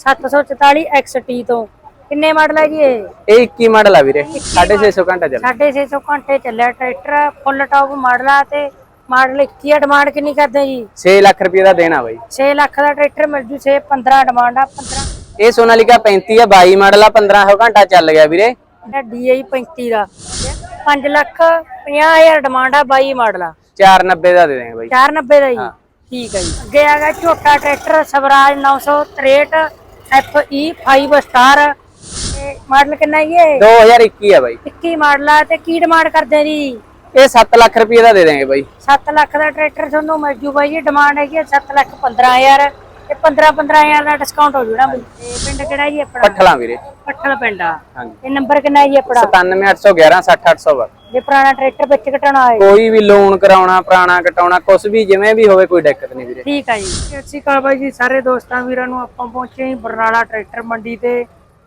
744 XT ਤੋਂ। ਕਿੰਨੇ model ਹੈ ਜੀ ਇਹ? ਇਹ 21 ਮਾਡਲ ਆ ਵੀਰੇ। 650 ਘੰਟਾ ਚੱਲ। 650 ਘੰਟੇ ਚੱਲਿਆ। ਟਰੈਕਟਰ ਫੁੱਲ ਟੌਪ ਮਾਡਲ ਆ ਤੇ ਮਾਡਲ 21 ਆ। ਡਿਮਾਂਡ ਕਿੰਨੀ ਕਰਦੇ ਜੀ? 6 ਲੱਖ ਰੁਪਏ ਦਾ ਦੇਣਾ ਬਾਈ। 6 ਲੱਖ ਦਾ ਟਰੈਕਟਰ ਮਿਲ ਜੂ 6 15 ਡਿਮਾਂਡ ਆ 15 ਇਹ ਸੋਨਾਲੀਕਾ 35 ਆ 22 ਮਾਡਲ ਆ 1500 ਘੰਟਾ ਚੱਲ ਗਿਆ ਵੀਰੇ। ਇਹਦਾ DI 35 ਦਾ। 5 ਲੱਖ 50000 ਡਿਮਾਂਡ ਆ 22 ਮਾਡਲ ਆ। 490 ਦਾ ਦੇ ਦੇਂਗੇ ਬਾਈ। 490 ਦਾ ਜੀ। ਠੀਕ ਹੈ ਜੀ। ਅੱਗੇ ਆ ਗਿਆ ਝੋਟਾ ਟਰੈਕਟਰ ਸਵਰਾਜ 963 FE 5 ਸਟਾਰ ਤੇ ਮਾਡਲ ਕਿੰਨਾ ਜੀ ਇਹ? 2021 ਆ ਬਾਈ। 21 ਮਾਡਲ ਆ ਤੇ ਕੀ ਡਿਮਾਂਡ ਕਰਦੇ ਜੀ? ਇਹ 7 ਲੱਖ ਰੁਪਏ ਦਾ ਦੇ ਦੇਂਗੇ ਬਾਈ। 7 ਲੱਖ ਦਾ ਟਰੈਕਟਰ ਤੁਹਾਨੂੰ ਮਿਲ ਜੂ ਬਾਈ ਜੀ ਡਿਮਾਂਡ ਹੈਗੀ ਹੈ 7 ਲੱਖ 15000 ਤੇ 15 15000 ਦਾ ਡਿਸਕਾਊਂਟ ਹੋ ਜੂਣਾ ਬਈ। ਤੇ ਪਿੰਡ ਕਿਹੜਾ ਜੀ ਆਪਣਾ? ਪੱਠਲਾਂ ਵੀਰੇ। ਪੱਠਲ ਪਿੰਡ ਆ। ਹਾਂਜੀ। ਇਹ ਨੰਬਰ ਕਿੰਨਾ ਹੈ ਜੀ ਆਪਣਾ? 97811 60800 ਜੇ ਪੁਰਾਣਾ ਟਰੈਕਟਰ ਵਿੱਚ ਘਟਾਉਣਾ ਹੋਏ। ਕੋਈ ਵੀ ਲੋਨ ਕਰਾਉਣਾ ਪੁਰਾਣਾ ਕਟਾਉਣਾ ਕੁਝ ਵੀ ਜਿਵੇਂ ਵੀ ਹੋਵੇ ਕੋਈ ਦਿੱਕਤ ਨਹੀਂ ਵੀਰੇ। ਠੀਕ ਆ ਜੀ। ਸਤਿ ਸ਼੍ਰੀ ਅਕਾਲ ਬਾਈ ਜੀ ਸਾਰੇ ਦੋਸਤਾਂ ਵੀਰਾਂ ਨੂੰ ਆਪਾਂ ਪਹੁੰਚੇ ਹਾਂ ਬਰਨਾਲਾ ਟਰੈਕਟਰ ਮੰਡੀ ਤੇ।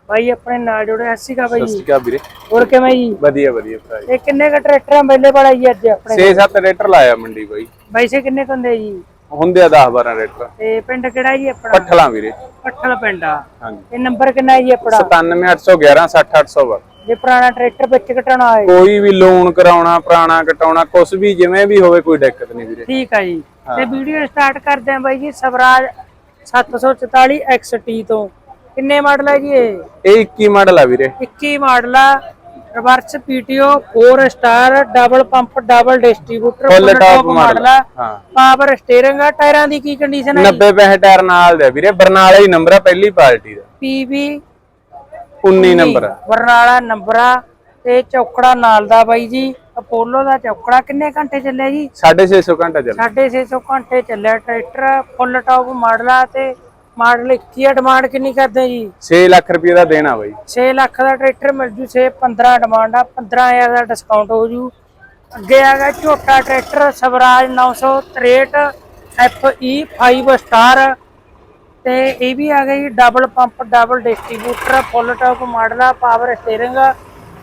ਬਾਈ ਆਪਣੇ ਨਾਲ ਜੁੜੇ ਸਤਿ ਸ਼੍ਰੀ ਅਕਾਲ ਬਾਈ ਜੀ। ਕਿਆ ਵੀਰੇ। ਹੋਰ ਕਿਵੇਂ ਜੀ? ਵਧੀਆ ਵਧੀਆ ਭਰਾ ਇਹ ਕਿੰਨੇ ਕ ਟਰੈਕਟਰ ਅਵੇਲੇਬਲ ਆ ਜੀ ਅੱਜ ਆਪਣੇ 6-7 ਰੇਟਰ ਲਾਇਆ ਮੰਡੀ ਬਾਈ। ਬਾਈਸੇ ਕਿੰਨੇ ਕੰਦੇ ਜੀ? ਹੁੰਦੇ ਆ 10-12 ਰੇਟਰ ਤੇ ਪਿੰਡ ਕਿਹੜਾ ਜੀ ਆਪਣਾ? ਪੱਠਲਾਂ ਵੀਰੇ। ਪੱਠਲ ਪਿੰਡ ਆ। ਹਾਂਜੀ। ਇਹ ਨੰਬਰ ਕਿੰਨਾ ਹੈ ਜੀ ਆਪਣਾ? 97811 60800 ਜੇ ਪੁਰਾਣਾ ਟਰੈਕਟਰ ਵਿੱਚ ਘਟਾਉਣਾ ਹੋਏ। ਕੋਈ ਵੀ ਲੋਨ ਕਰਾਉਣਾ ਪੁਰਾਣਾ ਕਟਾਉਣਾ ਕੁਝ ਵੀ ਜਿਵੇਂ ਵੀ ਹੋਵੇ ਕੋਈ ਦਿੱਕਤ ਨਹੀਂ ਵੀਰੇ। ਠੀਕ ਆ ਜੀ। ਤੇ ਵੀਡੀਓ ਸਟਾਰਟ ਕਰਦੇ ਆਂ ਬਾਈ ਜੀ ਸਵਰਾਜ 744 XT ਤੋਂ। ਕਿੰਨੇ ਮਾਡਲ ਹੈ ਜੀ ਇਹ? ਇਹ 21 ਮਾਡਲ ਆ ਵੀਰੇ। 21 ਮਾਡਲ ਆ। Reverse PTO 4 star double pump double distributor Full top model ਹਾਂ। ਪਾਵਰ ਸਟੀਅਰਿੰਗ ਆ ਟਾਇਰਾਂ ਦੀ ਕੀ ਕੰਡੀਸ਼ਨ ਹੈ 90 ਪੈਸੇ ਟਾਇਰ ਨਾਲ ਦੇ ਵੀਰੇ ਬਰਨਾਲਾ ਹੀ ਨੰਬਰ ਆ ਪਹਿਲੀ ਪਾਰਟੀ ਦਾ। ਪੀਬੀ 19 ਨੰਬਰ ਬਰਨਾਲਾ ਨੰਬਰ ਆ ਤੇ ਚੌਕੜਾ ਨਾਲ ਦਾ ਬਾਈ ਜੀ ਅਪੋਲੋ ਦਾ ਚੌਕੜਾ ਕਿੰਨੇ ਘੰਟੇ ਚੱਲਿਆ ਜੀ? 650 ਘੰਟਾ ਚੱਲ 650 ਘੰਟੇ ਚੱਲਿਆ ਟਰੈਕਟਰ ਫੁੱਲ ਟੌਪ ਮਾਡਲ ਆ ਤੇ ਮਾਡਲ 21 ਆ ਡਿਮਾਂਡ ਕਿੰਨੀ ਕਰਦੇ ਜੀ? 6 ਲੱਖ ਰੁਪਏ ਦਾ ਦੇਣਾ ਬਾਈ। 6 6 ਲੱਖ ਦਾ ਟਰੈਕਟਰ ਮਿਲ ਜੂ 6 15 ਡਿਮਾਂਡ ਆ 15000 ਦਾ ਡਿਸਕਾਊਂਟ ਹੋ ਜੂ। ਅੱਗੇ ਆ ਗਿਆ ਝੋਟਾ ਟਰੈਕਟਰ ਸਵਰਾਜ 963 FE 5 ਸਟਾਰ ਤੇ ਇਹ ਵੀ ਆ ਗਿਆ ਜੀ double pump double distributor full top model ਆ ਪਾਵਰ ਸਟੀਅਰਿੰਗ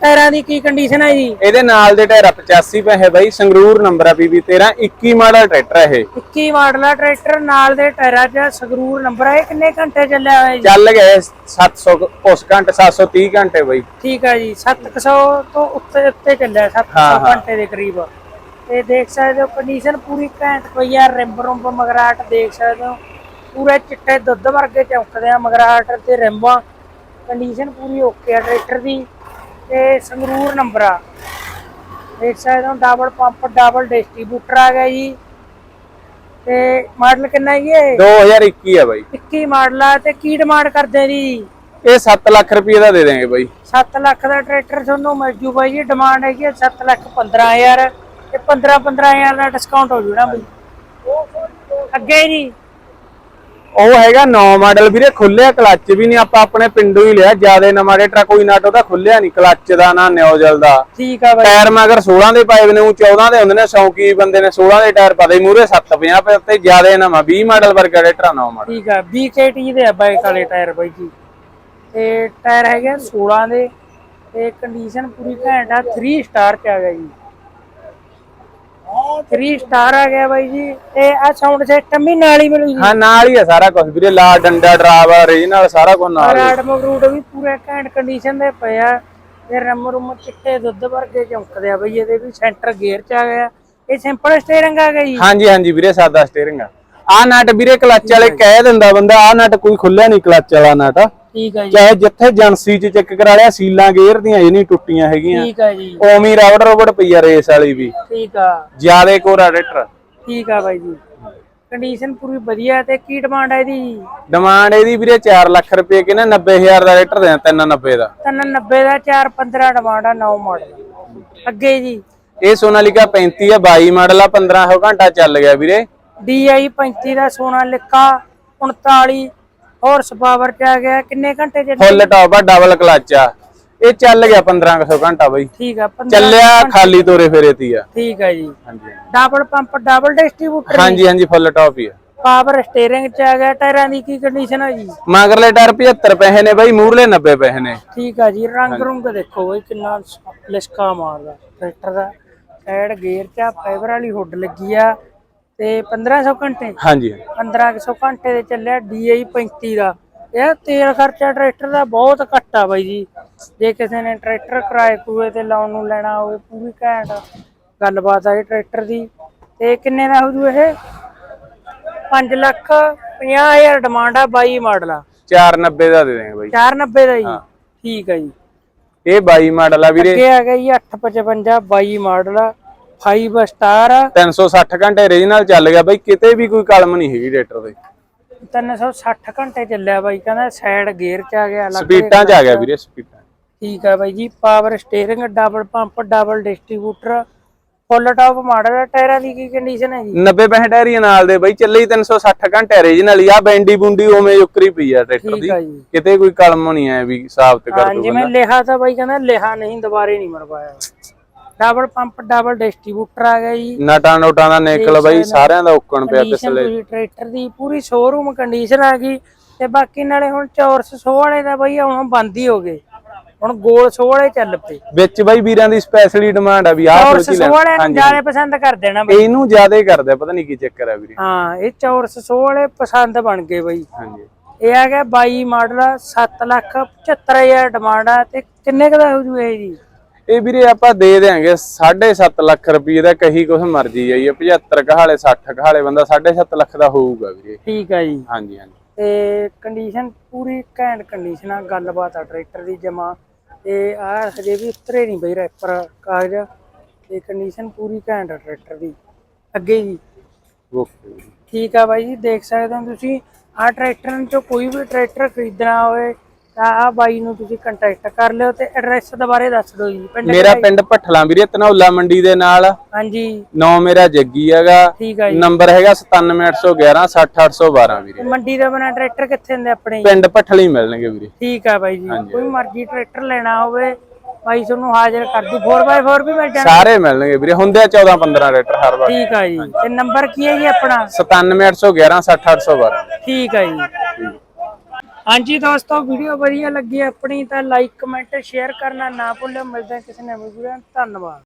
ਟਾਇਰਾਂ ਦੀ ਕੀ ਕੰਡੀਸ਼ਨ ਹੈ ਜੀ? ਇਹਦੇ ਨਾਲ ਦੇ ਟਾਇਰ ਆ 85 ਪੈਸੇ ਬਾਈ ਸੰਗਰੂਰ ਨੰਬਰ ਆ PB 13 21 ਮਾਡਲ ਟਰੈਕਟਰ ਆ ਇਹ। 21 ਮਾਡਲ ਆ ਟਰੈਕਟਰ ਨਾਲ ਦੇ ਟਾਇਰਾਂ 'ਚ ਸੰਗਰੂਰ ਨੰਬਰ ਇਹ ਕਿੰਨੇ ਘੰਟੇ ਚੱਲਿਆ ਹੋਇਆ ਜੀ? ਚੱਲ ਗਏ 700 ਉਸ ਘੰਟੇ 730 ਘੰਟੇ ਬਾਈ। ਠੀਕ ਆ ਜੀ 700 ਤੋਂ ਉੱਤੇ ਉੱਤੇ ਚੱਲਿਆ 700 ਘੰਟੇ ਦੇ ਕਰੀਬ। ਤੇ ਦੇਖ ਸਕਦੇ ਹੋ ਕੰਡੀਸ਼ਨ ਪੂਰੀ ਘੈਂਟ ਕੋਈ ਆ ਰਿੰਬ ਰੁੰਬ ਮਗਰਾਟ ਦੇਖ ਸਕਦੇ ਹੋ। ਪੂਰੇ ਚਿੱਟੇ ਦੁੱਧ ਵਰਗੇ ਚਮਕਦੇ ਆ ਮਗਰਾਟ ਤੇ ਰਿੰਬਾਂ ਕੰਡੀਸ਼ਨ ਪੂਰੀ ਓਕੇ ਆ ਟਰੈਕਟਰ ਦੀ। ਤੇ ਸੰਗਰੂਰ ਨੰਬਰ ਆ। ਦੇਖ ਸਕਦੇ ਹੋ ਡਬਲ ਪੰਪ ਡਬਲ ਡਿਸਟ੍ਰੀਬਿਊਟਰ ਆ ਗਿਆ ਜੀ। ਤੇ ਮਾਡਲ ਕਿੰਨਾ ਜੀ ਇਹ? 2021 ਆ ਬਾਈ। 21 ਮਾਡਲ ਆ ਤੇ ਕੀ ਡਿਮਾਂਡ ਕਰਦੇ ਜੀ? ਇਹ 7 ਲੱਖ ਰੁਪਏ ਦਾ ਦੇ ਦੇਂਗੇ ਬਾਈ। 7 ਲੱਖ ਦਾ ਟਰੈਕਟਰ ਤੁਹਾਨੂੰ ਮਿਲ ਜੂ ਬਾਈ ਜੀ। ਡਿਮਾਂਡ ਹੈਗੀ 7 ਲੱਖ 15000 ਤੇ 15 15000 ਦਾ ਡਿਸਕਾਊਂਟ ਹੋ ਜੂਣਾ ਬਈ। ਅੱਗੇ ਜੀ। ਉਹ ਹੈਗਾ 9 ਮਾਡਲ ਵੀਰੇ ਖੁੱਲਿਆ ਕਲੱਚ ਵੀ ਨਹੀਂ ਆਪਾਂ ਆਪਣੇ ਪਿੰਡੋਂ ਹੀ ਲਿਆ ਜਿਆਦੇ ਨਵਾਂ ਰੇਟਰਾ ਕੋਈ ਨਾਟੋ ਦਾ ਖੁੱਲਿਆ ਨਹੀਂ ਕਲੱਚ ਦਾ ਨਾ ਨਿਊਜ਼ਲ ਦਾ। ਠੀਕ ਆ ਬਾਈ। ਟਾਇਰ ਮਗਰ 16 ਦੇ ਪਾਏ ਨੇ ਉਹ 14 ਦੇ ਹੁੰਦੇ ਨੇ ਸ਼ੌਂਕੀ ਬੰਦੇ ਨੇ 16 ਦੇ ਟਾਇਰ ਪਾਦੇ ਮੂਰੇ 750 ਪਏ ਤੇ ਜਿਆਦੇ ਨਵਾਂ 20 ਮਾਡਲ ਵਰਗਾ ਰੇਟਰਾ 9 ਮਾਡਲ। ਠੀਕ ਆ BKT ਦੇ ਆ ਬਾਈਕ ਵਾਲੇ ਟਾਇਰ ਬਾਈ ਜੀ। ਤੇ ਟਾਇਰ ਹੈਗੇ 16 ਦੇ ਤੇ ਕੰਡੀਸ਼ਨ ਪੂਰੀ ਘੈਂਟ ਆ 3 ਸਟਾਰ ਚ ਆ ਗਿਆ ਜੀ। 3 ਸਟਾਰ ਆ ਗਿਆ ਬਾਈ ਜੀ। ਤੇ ਆ ਸਾਊਂਡ ਸਿਸਟਮ ਵੀ ਨਾਲ ਹੀ ਮਿਲੂ ਜੀ ਹਾਂ ਨਾਲ ਹੀ ਆ ਸਾਰਾ ਕੁਝ ਵੀਰੇ ਲਾ ਡੰਡਾ ਡਰਾਵਾ ਰੀਜਨਲ ਸਾਰਾ ਕੁਝ ਨਾਲ ਹੀ ਆ। ਰਾਡ ਮਗਰੂਟ ਵੀ ਪੂਰੇ ਘੈਂਟ ਕੰਡੀਸ਼ਨ ਦੇ ਪਏ ਆ। ਤੇ ਰਮ ਰੁਮ ਚਿੱਟੇ ਦੁੱਧ ਵਰਗੇ ਚਮਕਦੇ ਆ ਬਈ ਇਹਦੇ ਵੀ ਸੈਂਟਰ ਗੇਅਰ ਚ ਆ ਗਿਆ ਇਹ ਸਿੰਪਲ ਸਟੀਅਰਿੰਗ ਆ ਜੀ ਹਾਂਜੀ ਹਾਂਜੀ ਵੀਰੇ ਸਾਦਾ ਸਟੀਅਰਿੰਗ ਆ। ਆ ਨਟ ਵੀਰੇ ਕਲੱਚ ਵਾਲੇ ਕਹਿ ਦਿੰਦਾ ਬੰਦਾ ਆ ਨਟ ਕੋਈ ਖੁੱਲਿਆ ਨਹੀਂ ਕਲੱਚ ਵਾਲਾ ਨਟ ਠੀਕ ਆ ਜੀ। ਚਾਹੇ ਜਿੱਥੇ ਏਜੰਸੀ ਚ ਚੈੱਕ ਕਰਾ ਲਿਆ ਸੀਲਾਂ ਗੇਅਰ ਦੀਆਂ ਇਹ ਨਹੀਂ ਟੁੱਟੀਆਂ ਹੈਗੀਆਂ। ਠੀਕ ਆ ਜੀ। ਓਮੀ ਰਬੜ ਰਬੜ ਪਈ ਆ ਰੇਸ ਵਾਲੀ ਵੀ। ਠੀਕ ਆ। ਜਿਆਦੇ ਕੋਰਾ ਰੇਟਰ ਠੀਕ ਆ ਬਾਈ ਜੀ। ਕੰਡੀਸ਼ਨ ਪੂਰੀ ਵਧੀਆ ਤੇ ਕੀ ਡਿਮਾਂਡ ਹੈ ਇਹਦੀ? ਡਿਮਾਂਡ ਇਹਦੀ ਵੀਰੇ 4 ਲੱਖ ਰੁਪਏ ਕਿਨੇ? 90000 ਦਾ ਰੇਟਰ ਦੇਣਾ 390 ਦਾ। 390 ਦਾ 4 15 ਡਿਮਾਂਡ ਆ 9 ਮਾਡਲ ਅੱਗੇ ਜੀ। ਇਹ ਸੋਨਾਲੀਕਾ 35 ਆ 22 ਮਾਡਲ ਆ 1500 ਘੰਟਾ ਚੱਲ ਗਿਆ ਵੀਰੇ। DI 35 ਦਾ ਸੋਨਾ ਲਿਖਾ 39 ਹਾਰਸ ਪਾਵਰ ਚ ਆ ਗਿਆ ਕਿੰਨੇ ਘੰਟੇ ਚ ਫੁੱਲ ਟਾਪ ਆ ਡਬਲ ਕਲਚ ਆ। ਇਹ ਚੱਲ ਗਿਆ 1500 ਘੰਟਾ ਬਾਈ। ਠੀਕ ਆ 15 ਚੱਲਿਆ ਖਾਲੀ ਤੋਰੇ ਫੇਰੇ ਤੀ ਆ। ਠੀਕ ਆ ਜੀ। ਹਾਂਜੀ। ਡਬਲ ਪੰਪ ਡਬਲ ਡਿਸਟ੍ਰੀਬਿਊਟਰ ਹਾਂਜੀ ਹਾਂਜੀ ਫੁੱਲ ਟਾਪ ਹੀ ਆ। ਪਾਵਰ ਸਟੀਅਰਿੰਗ ਚ ਆ ਗਿਆ ਟਾਇਰਾਂ ਦੀ ਕੀ ਕੰਡੀਸ਼ਨ ਹੈ ਜੀ? ਮਗਰਲੇ ਟਾਇਰ 75 ਪੈਸੇ ਨੇ ਬਾਈ ਮੂਰਲੇ 90 ਪੈਸੇ ਨੇ। ਠੀਕ ਆ ਜੀ ਰੰਗ ਰੁੰਗ ਦੇਖੋ ਬਈ ਕਿੰਨਾ ਲਿਸ਼ਕਾ ਮਾਰਦਾ। ਟਰੈਕਟਰ ਦਾ ਸਾਈਡ ਗੇਅਰ ਚ ਫਾਈਬਰ ਵਾਲੀ ਹੁੱਡ ਲੱਗੀ ਆ। ਤੇ 1500 ਘੰਟੇ। ਹਾਂਜੀ। 1500 ਘੰਟੇ ਦੇ ਚੱਲਿਆ DI 35 ਦਾ। ਇਹ ਤੇਲ ਖਰਚਾ ਟਰੈਕਟਰ ਦਾ ਬਹੁਤ ਘੱਟ ਆ ਬਾਈ ਜੀ। ਜੇ ਕਿਸੇ ਨੇ ਟਰੈਕਟਰ ਕਿਰਾਏ ਕੂਏ ਤੇ ਲਾਉਣ ਨੂੰ ਲੈਣਾ ਹੋਵੇ ਪੂਰੀ ਘੈਂਟ ਗੱਲਬਾਤ ਆ ਇਹ ਟਰੈਕਟਰ ਦੀ। ਤੇ ਕਿੰਨੇ ਦਾ ਹੋ ਜੂ ਇਹ? 5 ਲੱਖ 50000 ਡਿਮਾਂਡ ਆ 22 ਮਾਡਲ ਆ। 490 ਦਾ ਦੇ ਦੇਂਗੇ ਬਾਈ। 490 ਦਾ ਜੀ। ਠੀਕ ਆ ਜੀ। ਇਹ 22 ਮਾਡਲ ਆ ਵੀਰੇ। ਅੱਗੇ ਆ ਗਿਆ ਜੀ 855 22 ਮਾਡਲ ਆ। 5 ਸਟਾਰ 360 ਘੰਟੇ ਰੀਜਨਲ ਚੱਲ ਗਿਆ ਬਾਈ ਕਿਤੇ ਵੀ ਕੋਈ ਕਲਮ ਨਹੀਂ ਹੈਗੀ ਟਰੈਕਟਰ ਦੇ। 360 ਘੰਟੇ ਚੱਲਿਆ ਬਾਈ ਕਹਿੰਦਾ ਸਾਈਡ ਗੇਅਰ ਚ ਆ ਗਿਆ ਸਪੀਡਾਂ 'ਚ ਆ ਗਿਆ ਵੀਰੇ ਸਪੀਡਾਂ ਠੀਕ ਆ ਬਾਈ ਜੀ power steering double pump double distributor full top model ਆ ਟਾਇਰਾਂ ਦੀ ਕੀ ਕੰਡੀਸ਼ਨ ਹੈ ਜੀ 90 65 ਟਾਇਰੀਆਂ ਨਾਲ ਦੇ ਬਾਈ ਚੱਲੇ ਹੀ 360 ਘੰਟੇ ਰੀਜਨਲ ਹੀ ਆ ਬੈਂਡੀ ਬੁੰਡੀ ਉਵੇਂ ਉਕਰੀ ਪਈ ਆ ਟਰੈਕਟਰ ਦੀ। ਕਿਤੇ ਕੋਈ ਕਲਮ ਨਹੀਂ ਆਇਆ ਵੀ ਸਾਬਤ ਕਰ ਹਾਂ ਦੋ ਜਿਵੇਂ ਲਿਖਾ ਤਾਂ ਬਾਈ ਕਹਿੰਦਾ ਲਿਖਾ ਨਹੀਂ ਦੁਬਾਰੇ ਨਹੀਂ ਮਰਵਾਇਆ। ਡਬਲ ਪੰਪ ਡਬਲ ਡਿਸਟ੍ਰੀਬਿਊਟਰ ਆ ਗਿਆ ਜੀ। ਨਟਾਂ ਨੋਟਾਂ ਦਾ ਨਿਕਲ ਬਾਈ ਸਾਰਿਆਂ ਦਾ ਉੱਕਣ ਪਿਆ ਪਿਛਲੇ। ਪੂਰੀ ਟਰੈਕਟਰ ਦੀ ਪੂਰੀ ਸ਼ੋਰੂਮ ਕੰਡੀਸ਼ਨ ਆ ਗਈ ਤੇ ਬਾਕੀ ਨਾਲੇ ਹੁਣ ਚੌਰਸ ਸੌ ਵਾਲੇ ਦਾ ਬਾਈ ਹੁਣ ਬੰਦ ਹੀ ਹੋ ਗਏ। ਹੁਣ ਗੋਲ ਸੌ ਵਾਲੇ ਚੱਲ ਪਏ। ਵਿੱਚ ਬਾਈ ਵੀਰਾਂ ਦੀ ਸਪੈਸ਼ਲੀ ਡਿਮਾਂਡ ਆ ਵੀ ਆਹ ਫੁਲਕੀ ਲੈਣੀ। ਵਾਲੇ ਨੂੰ ਜ਼ਿਆਦਾ ਪਸੰਦ ਕਰਦੇ ਨਾ ਬਾਈ। ਇਹਨੂੰ ਜ਼ਿਆਦਾ ਹੀ ਕਰਦੇ ਪਤਾ ਨਹੀਂ ਕੀ ਚੱਕਰ ਆ ਵੀਰੇ। ਹਾਂ ਇਹ ਚੌਰਸ ਸੌ ਵਾਲੇ ਪਸੰਦ ਬਣ ਗਏ ਬਾਈ। ਹਾਂਜੀ। ਇਹ ਆ ਗਿਆ 22 ਮਾਡਲ 7 ਲੱਖ 75000 ਡਿਮਾਂਡ ਆ ਤੇ ਕਿੰਨੇ ਕੁ ਦਾ ਹੋ ਜੂ ਇਹ ਜੀ? ਇਹ ਵੀਰੇ ਆਪਾਂ ਦੇ ਦੇਾਂਗੇ 7.5 ਲੱਖ ਰੁਪਏ ਦਾ ਕਹੀ ਕੁਛ ਮਰਜ਼ੀ ਆਈ 75 ਕਹਾਲੇ 60 ਕਹਾਲੇ ਬੰਦਾ 7.5 ਲੱਖ ਦਾ ਹੋਊਗਾ ਵੀਰੇ। ਠੀਕ ਆ ਜੀ। ਹਾਂਜੀ ਹਾਂਜੀ। ਤੇ ਕੰਡੀਸ਼ਨ ਪੂਰੀ ਘੈਂਟ ਕੰਡੀਸ਼ਨ ਆ ਗੱਲਬਾਤ ਆ ਟਰੈਕਟਰ ਦੀ ਜਮਾ। ਤੇ ਆ ਹਜੇ ਵੀ ਉਤਰੇ ਨਹੀਂ ਬਈ ਰੈਪਰ ਕਾਗਜ਼। ਤੇ ਕੰਡੀਸ਼ਨ ਪੂਰੀ ਘੈਂਟ ਆ ਟਰੈਕਟਰ ਦੀ। ਅੱਗੇ ਜੀ। ਓਕੇ। ਠੀਕ ਆ ਬਾਈ ਜੀ ਦੇਖ ਸਕਦੇ ਹੋ ਤੁਸੀਂ। ਆ ਟਰੈਕਟਰ ਚੋਂ ਕੋਈ ਵੀ ਟਰੈਕਟਰ ਖਰੀਦਣਾ ਹੋਵੇ ਤਾਂ ਆ ਬਾਈ ਨੂੰ ਤੁਸੀਂ ਕੰਟੈਕਟ ਕਰ ਲਿਓ ਤੇ ਐਡਰੈਸ ਦੁਬਾਰੇ ਦੱਸ ਦਿਓ ਜੀ ਪਿੰਡ ਮੇਰਾ ਪਿੰਡ ਭੱਠਲਾ ਵੀਰੇ ਧਨੌਲਾ ਮੰਡੀ ਦੇ ਨਾਲ। ਹਾਂਜੀ। ਨੌ ਮੇਰਾ ਜੱਗੀ ਹੈਗਾ। ਠੀਕ ਆ ਜੀ। ਨੰਬਰ ਹੈਗਾ 97811 60812 ਵੀਰੇ। ਮੰਡੀ ਦਾ ਬਣਾ ਟਰੈਕਟਰ ਕਿੱਥੇ ਹੁੰਦੇ ਆਪਣੇ ਜੀ? ਪਿੰਡ ਭੱਠਲੀ ਮਿਲਣਗੇ ਵੀਰੇ। ਠੀਕ ਠੀਕ ਆ ਬਾਈ ਜੀ। ਕੋਈ ਮਰਜ਼ੀ ਟਰੈਕਟਰ ਲੈਣਾ ਹੋਵੇ ਬਾਈ ਤੁਹਾਨੂੰ ਹਾਜ਼ਰ ਕਰ ਦੂ। 4x4 ਵੀ ਮਿਲ ਜਾਣਾ ਸਾਰੇ ਮਿਲਣਗੇ ਵੀਰੇ। ਹੁੰਦੇ ਆ 14 15 ਰੇਟਰ ਹਰ ਵਾਰ। ਠੀਕ ਆ ਜੀ। ਤੇ ਨੰਬਰ ਕੀ ਹੈ ਜੀ ਆਪਣਾ? 97811 60812 ਠੀਕ ਆ ਜੀ। ਹਾਂਜੀ ਦੋਸਤੋ ਵੀਡੀਓ ਵਧੀਆ ਲੱਗੀ ਆਪਣੀ ਤਾਂ ਲਾਈਕ ਕਮੈਂਟ ਸ਼ੇਅਰ ਕਰਨਾ ਨਾ ਭੁੱਲਿਓ ਮਿਲਦੇ ਹਾਂ ਕਿਸੇ ਨਵੇਂ ਵੀਡੀਓ ਨਾਲ। ਧੰਨਵਾਦ